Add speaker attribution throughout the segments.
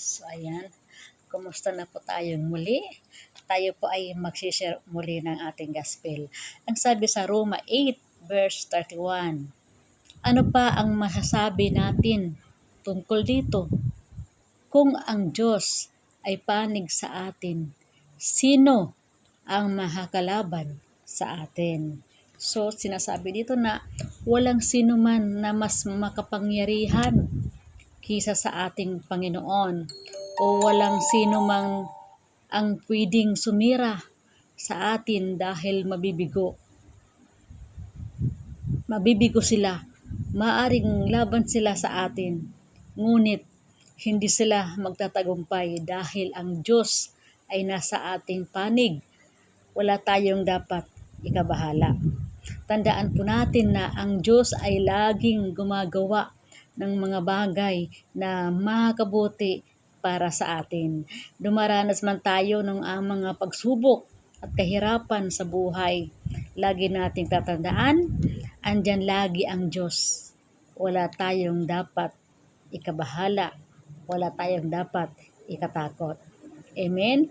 Speaker 1: So, ayan. Kumusta na po tayong muli? Tayo po ay magsishare muli ng ating gospel. Ang sabi sa Roma 8 verse 31. Ano pa ang masasabi natin tungkol dito? Kung ang Diyos ay panig sa atin, sino ang mahakalaban sa atin? So, sinasabi dito na walang sino man na mas makapangyarihan kisa sa ating Panginoon o walang sino mang ang pwedeng sumira sa atin dahil mabibigo. Mabibigo sila. Maaring laban sila sa atin. Ngunit hindi sila magtatagumpay dahil ang Diyos ay nasa ating panig. Wala tayong dapat ikabahala. Tandaan po natin na ang Diyos ay laging gumagawa ng mga bagay na makabuti para sa atin. Dumaranas man tayo ng ang mga pagsubok at kahirapan sa buhay. Lagi nating tatandaan, andyan lagi ang Diyos. Wala tayong dapat ikabahala. Wala tayong dapat ikatakot. Amen?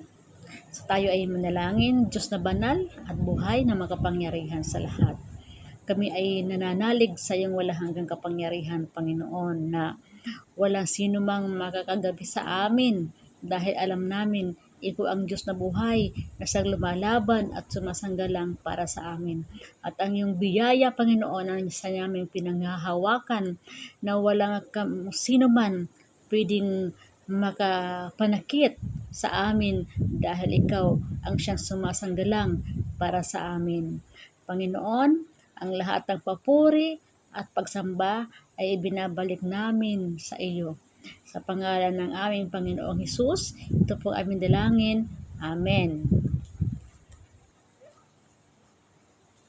Speaker 1: So tayo ay manalangin, Diyos na banal at buhay na makapangyarihan sa lahat. Kami ay nananalig sa iyong wala hanggang kapangyarihan, Panginoon, na walang sino mang makakagabi sa amin dahil alam namin ikaw ang Diyos na buhay na siyang lumalaban at sumasanggalang para sa amin. At ang iyong biyaya, Panginoon, ang sa namin pinanghahawakan na walang sino man pwedeng makapanakit sa amin dahil ikaw ang siyang sumasanggalang para sa amin. Panginoon, ang lahat ng papuri at pagsamba ay ibinabalik namin sa iyo. Sa pangalan ng aming Panginoong Hesus, ito po aming dalangin. Amen.